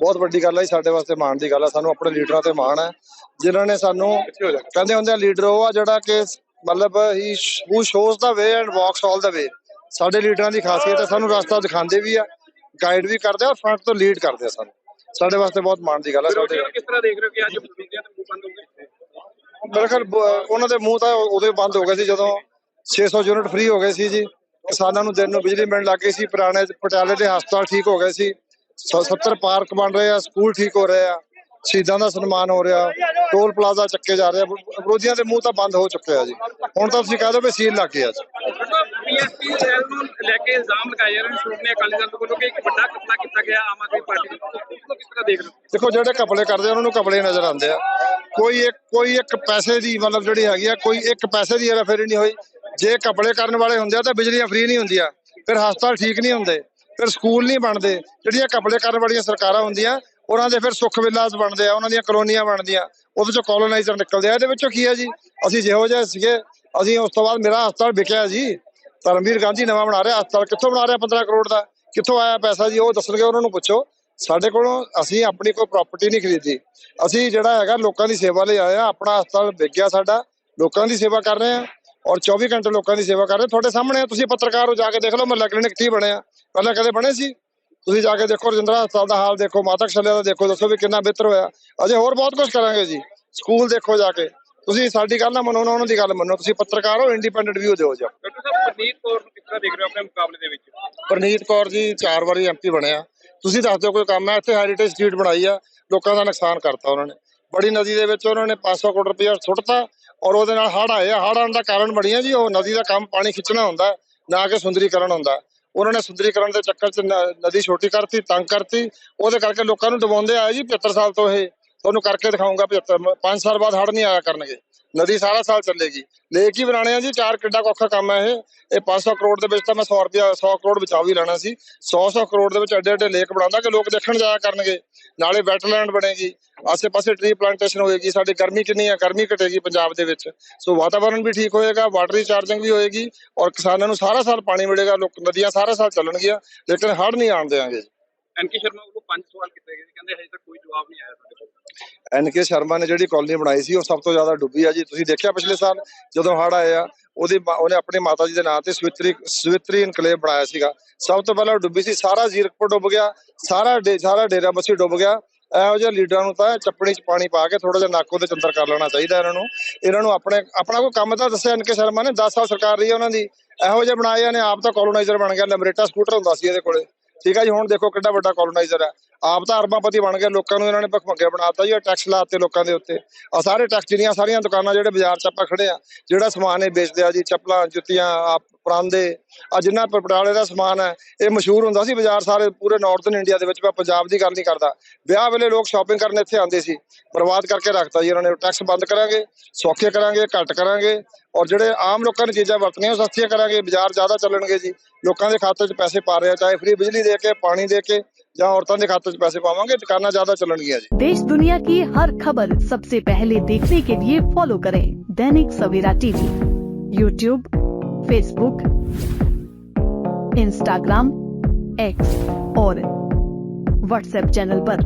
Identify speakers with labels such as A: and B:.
A: ਬਹੁਤ ਵੱਡੀ ਗੱਲ ਹੈ ਜੀ, ਸਾਡੇ ਵਾਸਤੇ ਮਾਣ ਦੀ ਗੱਲ ਹੈ ਸਾਨੂੰ ਆਪਣੇ ਲੀਡਰਾਂ ਤੇ ਮਾਣ ਹੈ। ਜਿਨ੍ਹਾਂ ਨੇ ਸਾਨੂੰ ਕਹਿੰਦੇ ਹੁੰਦੇ ਆ ਲੀਡਰ ਉਹ ਆ ਜਿਹੜਾ ਕਿ ਮਤਲਬ he who shows the way and walks all the way ਸਾਡੇ ਲੀਡਰਾਂ ਦੀ ਖਾਸੀਅਤ ਹੈ ਸਾਨੂੰ ਰਸਤਾ ਦਿਖਾਉਂਦੇ ਵੀ ਆ ਗਾਈਡ ਵੀ ਕਰਦੇ ਆ ਫਰੰਟ ਤੋਂ ਲੀਡ ਕਰਦੇ ਆ ਸਾਨੂੰ। ਸਾਡੇ ਵਾਸਤੇ ਬਹੁਤ ਮਾਣ ਦੀ ਗੱਲ ਹੈ ਸਾਡੇ
B: ਕਿਸ ਤਰ੍ਹਾਂ ਦੇਖ ਰਹੇ ਹੋ ਕਿ ਅੱਜ ਵਿਰੋਧੀਆਂ ਦੇ ਮੂੰਹ ਬੰਦ ਹੋ ਗਏ?
A: ਮੇਰੇ ਖਿਆਲ ਉਹਨਾਂ ਦੇ ਮੂੰਹ ਤਾਂ ਉਦੋਂ ਬੰਦ ਹੋ ਗਏ ਸੀ ਜਦੋਂ 600 ਯੂਨਿਟ ਫ੍ਰੀ ਹੋ ਗਏ ਸੀ ਜੀ। ਕਿਸਾਨਾਂ ਨੂੰ ਦਿਨ ਨੂੰ ਬਿਜਲੀ ਮਿਲਣ ਲੱਗ ਗਈ ਸੀ ਪੁਰਾਣੇ ਪਟਿਆਲੇ ਦੇ ਹਸਪਤਾਲ ਠੀਕ ਹੋ ਗਏ ਸ- 70 ਪਾਰਕ ਬਣ ਰਹੇ ਆ ਸਕੂਲ ਠੀਕ ਹੋ ਰਹੇ ਆ ਸ਼ਹੀਦਾਂ ਦਾ ਸਨਮਾਨ ਹੋ ਰਿਹਾ ਟੋਲ ਪਲਾਜ਼ਾ ਚੱਕੇ ਜਾ ਰਹੇ ਵਿਰੋਧੀਆਂ ਦੇ ਮੂੰਹ ਤਾਂ ਬੰਦ ਹੋ ਚੁੱਕੇ ਆ ਜੀ। ਹੁਣ ਤਾਂ ਤੁਸੀਂ ਕਹਿ ਦਿਓ ਵੀ ਸੀਲ ਲੱਗ ਗਿਆ ਜੀ।
B: ਪੀਐਸਪੀ ਸੈਲ ਨੂੰ ਲੈ ਕੇ ਇਲਜ਼ਾਮ ਲਗਾਏ ਜਾ ਰਹੇ ਨੇ ਸ਼੍ਰੋਮਣੀ ਅਕਾਲੀ ਦਲ ਵੱਲੋਂ ਕਿ ਇੱਕ ਵੱਡਾ ਕਪੜਾ ਕੀਤਾ ਗਿਆ ਆਮ ਆਦਮੀ ਪਾਰਟੀ ਨੂੰ ਉਸਨੂੰ ਕਿਸ ਤਰ੍ਹਾਂ ਦੇਖ ਰਹੇ ਹੋ?
A: ਦੇਖੋ ਜਿਹੜੇ ਕਪੜੇ ਕਰਦੇ ਉਹਨਾਂ ਨੂੰ ਕਪੜੇ ਨਜ਼ਰ ਆਉਂਦੇ ਆ। ਕੋਈ ਇੱਕ ਕੋਈ ਇੱਕ ਪੈਸੇ ਦੀ ਮਤਲਬ ਜਿਹੜੀ ਹੈਗੀ ਆ ਕੋਈ ਇੱਕ ਪੈਸੇ ਦੀ ਹੇਰਾਫੇਰੀ ਨਹੀਂ ਹੋਈ। ਜੇ ਕਪੜੇ ਕਰਨ ਵਾਲੇ ਹੁੰਦੇ ਆ ਤਾਂ ਬਿਜਲੀਆਂ ਫ੍ਰੀ ਨਹੀਂ ਹੁੰਦੀਆਂ। ਫਿਰ ਹਸਪਤਾਲ ਠੀਕ ਨਹੀਂ ਹੁੰਦੇ। ਫਿਰ ਸਕੂਲ ਨਹੀਂ ਬਣਦੇ। ਜਿਹੜੀਆਂ ਕਪੜੇ ਕਰਨ ਵਾਲੀਆਂ ਸਰਕਾਰਾਂ ਹੁੰਦੀਆਂ, ਉਹਨਾਂ ਦੇ ਫਿਰ ਸੁੱਖ ਵਿਲਾਸ ਬਣਦੇ ਆ, ਉਹਨਾਂ ਦੀਆਂ ਕਲੋਨੀਆਂ ਬਣਦੀਆਂ। ਉਹਦੇ ਚੋਂ ਕੋਲੋਨਾਈਜ਼ਰ ਨਿਕਲਦੇ ਆ। ਇਹਦੇ ਵਿੱਚੋਂ ਕੀ ਹੈ ਜੀ? ਅਸੀਂ ਜਿਹੋ ਜਿਹੇ ਸੀਗੇ, ਅਸੀਂ ਉਸ ਤੋਂ ਬਾਅਦ ਮੇਰਾ ਹਸਪਤਾਲ ਵਿਕਿਆ ਜੀ। ਧਰਮਵੀਰ ਗਾਂਧੀ ਨਵਾਂ ਬਣਾ ਰਿਹਾ ਹਸਪਤਾਲ। ਕਿੱਥੋਂ ਬਣਾ ਰਿਹਾ 15 ਕਰੋੜ ਦਾ? ਕਿੱਥੋਂ ਆਇਆ ਪੈਸਾ ਜੀ? ਉਹ ਦੱਸਣਗੇ, ਉਹਨਾਂ ਨੂੰ ਪੁੱਛੋ। ਸਾਡੇ ਕੋਲੋਂ ਅਸੀਂ ਆਪਣੀ ਕੋਈ ਪ੍ਰਾਪਰਟੀ ਨਹੀਂ ਖਰੀਦੀ। ਅਸੀਂ ਜਿਹੜਾ ਹੈਗਾ ਲੋਕਾਂ ਦੀ ਸੇਵਾ ਲਈ ਆਏ ਆ। ਆਪਣਾ ਹਸਪਤਾਲ ਵਿਕ ਗਿਆ ਸਾਡਾ। ਲੋਕਾਂ ਦੀ ਸੇਵਾ ਕਰ ਰਹੇ ਆ। ਔਰ 24 ਘੰਟੇ ਲੋਕਾਂ ਦੀ ਸੇਵਾ ਕਰ ਰਹੇ। ਤੁਹਾਡੇ ਸਾਹਮਣੇ ਤੁਸੀਂ ਪੱਤਰਕਾਰ ਹੋ ਜਾ ਕੇ ਦੇਖ ਲਓ ਮਹੱਲਾ ਕਲੀਨਿਕ ਕੀ ਬਣਿਆ। ਪਹਿਲਾਂ ਕਦੇ ਬਣੇ ਸੀ? ਤੁਸੀਂ ਜਾ ਕੇ ਦੇਖੋ ਰਜਿੰਦਰਾ ਹਸਪਤਾਲ ਦਾ ਹਾਲ ਦੇਖੋ ਮਾਤਾ ਕਸ਼ਲਿਆ ਦਾ ਦੇਖੋ ਦੱਸੋ ਵੀ ਕਿੰਨਾ ਬਿਹਤਰ ਹੋਇਆ। ਅਜੇ ਹੋਰ ਬਹੁਤ ਕੁਝ ਕਰਾਂਗੇ ਜੀ। ਸਕੂਲ ਦੇਖੋ ਜਾ ਕੇ। ਤੁਸੀਂ ਸਾਡੀ ਗੱਲ ਨਾ ਮੰਨੋ ਨਾ ਉਹਨਾਂ ਦੀ ਗੱਲ ਮੰਨੋ। ਤੁਸੀਂ ਪੱਤਰਕਾਰ ਹੋ ਇੰਡੀਪੈਂਡੈਂਟ ਵਿਊ ਦਿਓ ਜਾ।
B: ਡਾਕਟਰ ਸਾਹਿਬ ਪਰਨੀਤ ਕੌਰ ਨੂੰ ਕਿਸ ਤਰ੍ਹਾਂ ਦੇਖ ਰਹੇ ਹੋ ਆਪਣੇ ਮੁਕਾਬਲੇ ਦੇ ਵਿੱਚ?
A: ਪ੍ਰਨੀਤ ਕੌਰ ਜੀ ਚਾਰ ਵਾਰੀ ਐਮਪੀ ਬਣਿਆ। ਤੁਸੀਂ ਦੱਸ ਦਿਓ ਕੋਈ ਕੰਮ ਹੈ ਇੱਥੇ ਹੈਰੀਟੇਜ ਸਟਰੀਟ ਬਣਾਈ ਆ। ਲੋਕਾਂ ਦਾ ਨੁਕਸਾਨ ਕਰਤਾ ਉਹਨਾਂ ਨੇ। ਬੜੀ ਨਦੀ ਦੇ ਵਿੱਚ ਉਹਨਾਂ ਨੇ 500 ਕਰੋੜ ਰੁਪਇਆ ਸੁੱਟਤਾ। ਔਰ ਉਹਦੇ ਨਾਲ ਹੜ੍ਹ ਆਏ ਆ। ਹੜ੍ਹ ਆਉਣ ਦਾ ਕਾਰਨ ਬਣੀਆਂ ਜੀ, ਉਹ ਨਦੀ ਦਾ ਕੰਮ ਪਾਣੀ ਖਿੱਚਣਾ ਹੁੰਦਾ, ਨਾ ਕਿ ਸੁੰਦਰੀਕਰਨ ਹੁੰਦਾ। ਉਹਨਾਂ ਨੇ ਸੁੰਦਰੀਕਰਨ ਦੇ ਚੱਕਰ 'ਚ ਨਦੀ ਛੋਟੀ ਕਰਤੀ, ਤੰਗ ਕਰਤੀ। ਉਹਦੇ ਕਰਕੇ ਲੋਕਾਂ ਨੂੰ ਡੁਬਾਉਂਦੇ ਆਏ ਜੀ 75 ਸਾਲ ਤੋਂ ਇਹ। ਤੁਹਾਨੂੰ ਕਰਕੇ ਦਿਖਾਉਂਗਾ 75 5 ਸਾਲ ਬਾਅਦ ਹੜ੍ਹ ਨਹੀਂ ਆਇਆ ਕਰਨਗੇ। ਨਦੀ ਸਾਰਾ ਸਾਲ ਚੱਲੇਗੀ। ਲੇਕ ਹੀ ਬਣਾਣੇ ਆ ਜੀ, ਚਾਰ ਕਿੱਡਾ ਕੁ ਔਖਾ ਕੰਮ ਹੈ ਇਹ। ਇਹ 500 ਕਰੋੜ ਦੇ ਵਿੱਚ ਤਾਂ ਮੈਂ 100 ਰੁਪਿਆ 100 ਕਰੋੜ ਬਚਾ ਵੀ ਲੈਣਾ ਸੀ। 100 100 ਕਰੋੜ ਦੇ ਵਿੱਚ ਐਡੇ ਐਡੇ ਲੇਕ ਬਣਾਉਂਦਾ ਕਿ ਲੋਕ ਦੇਖਣ ਜਾਇਆ ਕਰਨਗੇ। ਨਾਲੇ ਵੈਟਲੈਂਡ ਬਣੇਗੀ। ਆਸੇ-ਪਾਸੇ ਟਰੀ ਪਲਾਂਟੇਸ਼ਨ ਹੋਏਗੀ। ਸਾਡੀ ਗਰਮੀ ਕਿੰਨੀ ਹੈ ਗਰਮੀ ਘਟੇਗੀ ਪੰਜਾਬ ਦੇ ਵਿੱਚ। ਸੋ ਵਾਤਾਵਰਣ ਵੀ ਠੀਕ ਹੋਏਗਾ ਵਾਟਰ ਰੀਚਾਰਜਿੰਗ ਵੀ ਹੋਏਗੀ ਔਰ ਕਿਸਾਨਾਂ ਨੂੰ ਸਾਰਾ ਸਾਲ ਪਾਣੀ ਮਿਲੇਗਾ। ਲੋਕ ਨਦੀਆਂ ਸਾਰਾ ਸਾਲ ਚੱਲਣਗੀਆਂ, ਲੇਕਿਨ ਹੜ੍ਹ ਨਹੀਂ ਆਉਣ ਦੇਵਾਂਗੇ
B: ਐਨਕੇ ਸ਼ਰਮਾ ਵੱਲੋਂ ਪੰਜ ਸਵਾਲ ਕੀਤੇ ਗਏ ਸੀ। ਕਹਿੰਦੇ ਹਜੇ ਤੱਕ ਕੋਈ ਜਵਾਬ ਨਹੀਂ ਆਇਆ ਸਾਡੇ ਕੋਲ।
A: ਐਨ ਸ਼ਰਮਾ ਨੇ ਜਿਹੜੀ ਕਾਲਨੀ ਬਣਾਈ ਸੀ, ਉਹ ਸਭ ਤੋਂ ਜ਼ਿਆਦਾ ਡੁੱਬੀ ਆ ਜੀ। ਤੁਸੀਂ ਦੇਖਿਆ ਪਿਛਲੇ ਸਾਲ ਜਦੋਂ ਹੜ੍ਹ ਆਏ ਆ ਉਹਨੇ ਆਪਣੀ ਮਾਤਾ ਜੀ ਦੇ ਨਾਂ ਤੇ ਸਵਿਤਰੀ ਸਵਿਤਰੀ ਇਨਕਲੇਵ ਬਣਾਇਆ ਸੀਗਾ। ਸਭ ਤੋਂ ਪਹਿਲਾਂ ਡੁੱਬੀ ਸੀ। ਸਾਰਾ ਜ਼ੀਰਕਪੁਰ ਡੁੱਬ ਗਿਆ। ਸਾਰਾ ਸਾਰਾ ਡੇਰਾ ਬੱਸੀ ਡੁੱਬ ਗਿਆ। ਇਹੋ ਜਿਹੇ ਲੀਡਰਾਂ ਨੂੰ ਤਾਂ ਚੱਪਣੀ 'ਚ ਪਾਣੀ ਪਾ ਕੇ ਥੋੜਾ ਜਿਹਾ ਨਾਕੋ ਦੇ ਚੰਦਰ ਕਰ ਲੈਣਾ ਚਾਹੀਦਾ ਇਹਨਾਂ ਨੂੰ। ਇਹਨਾਂ ਨੂੰ ਆਪਣੇ ਆਪਣਾ ਕੋਈ ਕੰਮ ਤਾਂ ਦੱਸਿਆ ਐਨ ਕੇ ਸ਼ਰਮਾ ਨੇ। 10 ਸਾਲ ਸਰਕਾਰ ਰਹੀ ਹੈ ਉਹਨਾਂ ਦੀ। ਇਹੋ ਜਿਹੇ ਬਣਾਏ ਆ ਨੇ। ਆਪ ਤਾਂ ਕੋਲੋਨਾਈਜ਼ਰ ਬਣ ਗਿਆ। ਲਮਰੇਟਾ ਸਕੂਟਰ ਹੁੰਦਾ ਸੀ ਇਹਦੇ ਕੋਲੇ। ਠੀਕ ਹੈ ਜੀ ਹੁਣ ਦੇਖੋ ਕਿੱਡਾ ਵੱਡਾ ਕੋਲੋਨਾਈਜ਼ਰ ਹੈ। ਆਪ ਤਾਂ ਅਰਬਾਪਤੀ ਬਣ ਗਏ, ਲੋਕਾਂ ਨੂੰ ਇਹਨਾਂ ਨੇ ਭਖਮੱਗੇ ਬਣਾਤਾ ਜੀ ਟੈਕਸ ਲਾਤੇ ਲੋਕਾਂ ਦੇ ਉੱਤੇ। ਆ ਸਾਰੇ ਟੈਕਸ ਜਿਹੜੀਆਂ ਸਾਰੀਆਂ ਦੁਕਾਨਾਂ ਜਿਹੜੇ ਬਾਜ਼ਾਰ 'ਚ ਆਪਾਂ ਖੜੇ ਆ, ਜਿਹੜਾ ਸਮਾਨ ਇਹ ਵੇਚਦੇ ਆ ਜੀ, ਚੱਪਲਾਂ, ਜੁੱਤੀਆਂ ਆਪ ਪਰਾਂਦੇ ਆ ਜਿੰਨਾ ਪ- ਪਟਿਆਲੇ ਦਾ ਸਮਾਨ ਹੈ, ਇਹ ਮਸ਼ਹੂਰ ਹੁੰਦਾ ਸੀ ਬਾਜ਼ਾਰ ਸਾਰੇ ਪੂਰੇ ਨਾਰਥਨ ਇੰਡੀਆ ਦੇ ਵਿੱਚ, ਮੈਂ ਪੰਜਾਬ ਦੀ ਗੱਲ ਨਹੀਂ ਕਰਦਾ। ਵਿਆਹ ਵੇਲੇ ਲੋਕ ਸ਼ਾਪਿੰਗ ਕਰਨ ਇੱਥੇ ਆਉਂਦੇ ਸੀ, ਬਰਬਾਦ ਕਰਕੇ ਰੱਖਤਾ ਜੀ ਇਹਨਾਂ ਨੇ ਟੈਕਸ ਬੰਦ ਕਰਾਂਗੇ, ਸੌਖੇ ਕਰਾਂਗੇ, ਘੱਟ ਕਰਾਂਗੇ, ਔਰ ਜਿਹੜੇ ਆਮ ਲੋਕਾਂ ਨੇ ਚੀਜ਼ਾਂ ਵਰਤਣੀਆਂ ਉਹ ਸਸਤੀਆਂ ਕਰਾਂਗੇ, ਬਾਜ਼ਾਰ ਜ਼ਿਆਦਾ ਚੱਲਣਗੇ ਜੀ, ਲੋਕਾਂ ਦੇ ਖਾਤੇ 'ਚ ਪੈਸੇ ਪਾ ਰਹੇ ਆ ਚਾਹੇ ਫ੍ਰੀ ਬਿਜਲੀ ਦੇ ਕੇ, ਪਾਣੀ ਦੇ ਕੇ ਜਾਂ ਔਰਤਾਂ ਦੇ ਖਾਤੇ 'ਚ ਪੈਸੇ ਪਾਵਾਂਗੇ ਦੁਕਾਨਾਂ ਜ਼ਿਆਦਾ ਚੱਲਣਗੀਆਂ ਜੀ
C: देश दुनिया की हर खबर सबसे पहले देखने के लिए फॉलो करें Dainik Savera TV YouTube Facebook Instagram X और व्हाट्सएप चैनल पर।